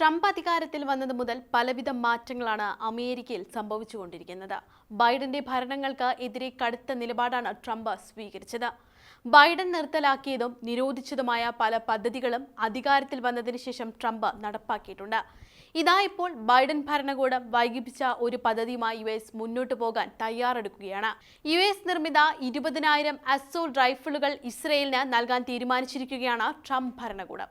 Trump അധികാരത്തിൽ വന്നത് മുതൽ പലവിധ മാറ്റങ്ങളാണ് അമേരിക്കയിൽ സംഭവിച്ചുകൊണ്ടിരിക്കുന്നത്. ബൈഡന്റെ ഭരണങ്ങൾക്ക് എതിരെ കടുത്ത നിലപാടാണ് ട്രംപ് സ്വീകരിച്ചത്. ബൈഡൻ നിർത്തലാക്കിയതും നിരോധിച്ചതുമായ പല പദ്ധതികളും അധികാരത്തിൽ വന്നതിന് ശേഷം ട്രംപ് നടപ്പാക്കിയിട്ടുണ്ട്. ഇതാ ഇപ്പോൾ ബൈഡൻ ഭരണകൂടം വൈകിപ്പിച്ച ഒരു പദ്ധതിയുമായി യു എസ് മുന്നോട്ട് പോകാൻ തയ്യാറെടുക്കുകയാണ്. യു എസ് നിർമ്മിത ഇരുപതിനായിരം അസോൾ റൈഫിളുകൾ ഇസ്രയേലിന് നൽകാൻ തീരുമാനിച്ചിരിക്കുകയാണ് ട്രംപ് ഭരണകൂടം.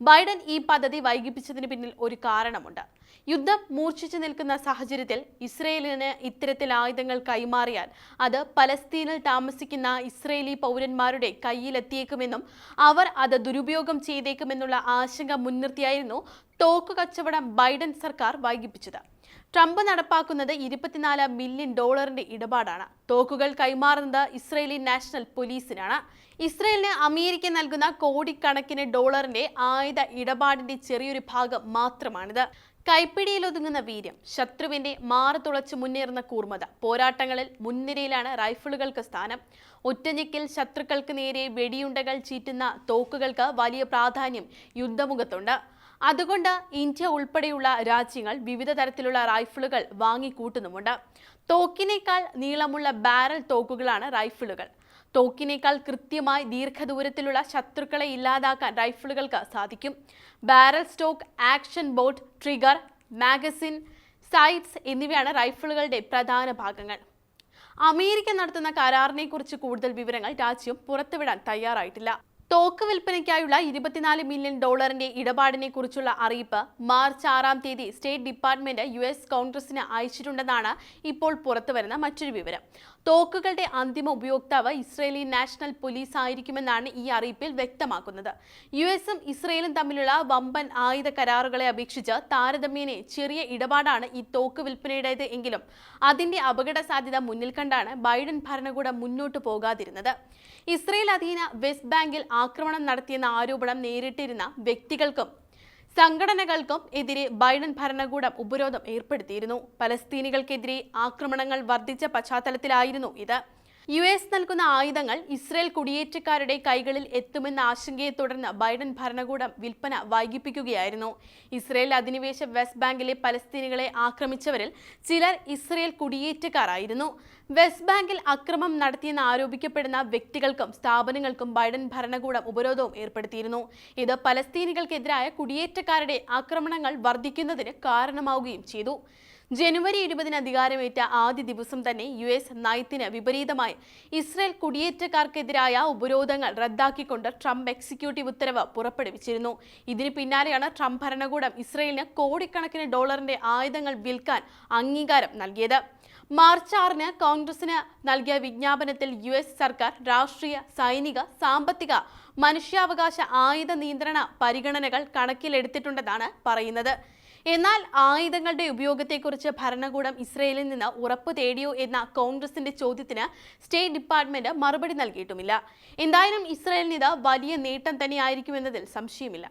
ബൈഡൻ ഈ പദ്ധതി വൈകിപ്പിച്ചതിന് പിന്നിൽ ഒരു കാരണമുണ്ട്. യുദ്ധം മൂർച്ഛിച്ചു നിൽക്കുന്ന സാഹചര്യത്തിൽ ഇസ്രയേലിന് ഇത്തരത്തിൽ ആയുധങ്ങൾ കൈമാറിയാൽ അത് പലസ്തീനിൽ താമസിക്കുന്ന ഇസ്രയേലി പൗരന്മാരുടെ കയ്യിലെത്തിയേക്കുമെന്നും അവർ അത് ദുരുപയോഗം ചെയ്തേക്കുമെന്നുള്ള ആശങ്ക മുൻനിർത്തിയായിരുന്നു തോക്ക് കച്ചവടം ബൈഡൻ സർക്കാർ വൈകിപ്പിച്ചത്. ട്രംപ് നടപ്പാക്കുന്നത് ഇരുപത്തിനാല് മില്യൺ ഡോളറിന്റെ ഇടപാടാണ്. തോക്കുകൾ കൈമാറുന്നത് ഇസ്രയേലി നാഷണൽ പോലീസിനാണ്. ഇസ്രയേലിന് അമേരിക്ക നൽകുന്ന കോടിക്കണക്കിന് ഡോളറിന്റെ ആയുധ ഇടപാടിന്റെ ചെറിയൊരു ഭാഗം മാത്രമാണിത്. കൈപ്പിടിയിലൊതുങ്ങുന്ന വീര്യം ശത്രുവിന്റെ മാറു തുളച്ച് മുന്നേറുന്ന കൂർമ്മത പോരാട്ടങ്ങളിൽ മുൻനിരയിലാണ് റൈഫിളുകൾക്ക് സ്ഥാനം. ഒറ്റഞ്ഞിക്കിൽ ശത്രുക്കൾക്ക് നേരെ വെടിയുണ്ടകൾ ചീറ്റുന്ന തോക്കുകൾക്ക് വലിയ പ്രാധാന്യം യുദ്ധമുഖത്തുണ്ട്. അതുകൊണ്ട് ഇന്ത്യ ഉൾപ്പെടെയുള്ള രാജ്യങ്ങൾ വിവിധ തരത്തിലുള്ള റൈഫിളുകൾ വാങ്ങിക്കൂട്ടുന്നുമുണ്ട്. തോക്കിനേക്കാൾ നീളമുള്ള ബാരൽ തോക്കുകളാണ് റൈഫിളുകൾ. തോക്കിനേക്കാൾ കൃത്യമായി ദീർഘദൂരത്തിലുള്ള ശത്രുക്കളെ ഇല്ലാതാക്കാൻ റൈഫിളുകൾക്ക് സാധിക്കും. Barrel stock action bolt trigger magazine sights എന്നിവയാണ് റൈഫിളുകളുടെ പ്രധാന ഭാഗങ്ങൾ. അമേരിക്ക നടത്തുന്ന കരാറിനെക്കുറിച്ച് കൂടുതൽ വിവരങ്ങൾ രാജ്യം പുറത്തുവിടാൻ തയ്യാറായിട്ടില്ല. തോക്ക് വിൽപ്പനയ്ക്കായുള്ള ഇരുപത്തിനാല് മില്യൺ ഡോളറിന്റെ ഇടപാടിനെ കുറിച്ചുള്ള അറിയിപ്പ് മാർച്ച് ആറാം തീയതി സ്റ്റേറ്റ് ഡിപ്പാർട്ട്മെന്റ് യു എസ് കോൺഗ്രസിന് അയച്ചിട്ടുണ്ടെന്നാണ് ഇപ്പോൾ പുറത്തുവരുന്ന മറ്റൊരു വിവരം. തോക്കുകളുടെ അന്തിമ ഉപയോക്താവ് ഇസ്രയേലി നാഷണൽ പോലീസ് ആയിരിക്കുമെന്നാണ് ഈ അറിയിപ്പിൽ വ്യക്തമാക്കുന്നത്. യു എസും ഇസ്രയേലും തമ്മിലുള്ള വമ്പൻ ആയുധ കരാറുകളെ അപേക്ഷിച്ച് താരതമ്യേനെ ചെറിയ ഇടപാടാണ് ഈ തോക്ക് വിൽപ്പനയുടേത് എങ്കിലും അതിന്റെ അപകട സാധ്യത മുന്നിൽ കണ്ടാണ് ബൈഡൻ ഭരണകൂടം മുന്നോട്ട് പോകാതിരുന്നത്. ഇസ്രയേൽ അധീന വെസ്റ്റ് ബാങ്കിൽ ആക്രമണം നടത്തിയെന്ന ആരോപണം നേരിട്ടിരുന്ന വ്യക്തികൾക്കും സംഘടനകൾക്കും എതിരെ ബൈഡൻ ഭരണകൂടം ഉപരോധം ഏർപ്പെടുത്തിയിരുന്നു. പലസ്തീനികൾക്കെതിരെ ആക്രമണങ്ങൾ വർദ്ധിച്ച പശ്ചാത്തലത്തിലായിരുന്നു ഇത്. യു എസ് നൽകുന്ന ആയുധങ്ങൾ ഇസ്രയേൽ കുടിയേറ്റക്കാരുടെ കൈകളിൽ എത്തുമെന്ന ആശങ്കയെ തുടർന്ന് ബൈഡൻ ഭരണകൂടം വിൽപ്പന വൈകിപ്പിക്കുകയായിരുന്നു. ഇസ്രയേൽ അധിനിവേശ വെസ്റ്റ് ബാങ്കിലെ പലസ്തീനികളെ ആക്രമിച്ചവരിൽ ചിലർ ഇസ്രയേൽ കുടിയേറ്റക്കാരായിരുന്നു. വെസ്റ്റ് ബാങ്കിൽ അക്രമം നടത്തിയെന്ന് ആരോപിക്കപ്പെടുന്ന വ്യക്തികൾക്കും സ്ഥാപനങ്ങൾക്കും ബൈഡൻ ഭരണകൂടം ഉപരോധവും ഏർപ്പെടുത്തിയിരുന്നു. ഇത് പലസ്തീനികൾക്കെതിരായ കുടിയേറ്റക്കാരുടെ ആക്രമണങ്ങൾ വർദ്ധിക്കുന്നതിന് കാരണമാവുകയും ചെയ്തു. ജനുവരി ഇരുപതിന് അധികാരമേറ്റ ആദ്യ ദിവസം തന്നെ യു എസ് നയത്തിന് വിപരീതമായി. ഇസ്രയേൽ കുടിയേറ്റക്കാർക്കെതിരായ ഉപരോധങ്ങൾ റദ്ദാക്കിക്കൊണ്ട് ട്രംപ് എക്സിക്യൂട്ടീവ് ഉത്തരവ് പുറപ്പെടുവിച്ചിരുന്നു. ഇതിന് പിന്നാലെയാണ് ട്രംപ് ഭരണകൂടം ഇസ്രയേലിന് കോടിക്കണക്കിന് ഡോളറിന്റെ ആയുധങ്ങൾ വിൽക്കാൻ അംഗീകാരം നൽകിയത്. മാർച്ച് ആറിന് കോൺഗ്രസിന് നൽകിയ വിജ്ഞാപനത്തിൽ യു എസ് സർക്കാർ രാഷ്ട്രീയ സൈനിക സാമ്പത്തിക മനുഷ്യാവകാശ ആയുധ നിയന്ത്രണ പരിഗണനകൾ കണക്കിലെടുത്തിട്ടുണ്ടെന്നാണ് പറയുന്നത്. എന്നാൽ ആയുധങ്ങളുടെ ഉപയോഗത്തെക്കുറിച്ച് ഭരണകൂടം ഇസ്രയേലിൽ നിന്ന് ഉറപ്പ് തേടിയോ എന്ന കോൺഗ്രസിന്റെ ചോദ്യത്തിന് സ്റ്റേറ്റ് ഡിപ്പാർട്ട്മെന്റ് മറുപടി നൽകിയിട്ടുമില്ല. എന്തായാലും ഇസ്രയേലിന് ഇത് വലിയ നേട്ടം തന്നെയായിരിക്കുമെന്നതിൽ സംശയമില്ല.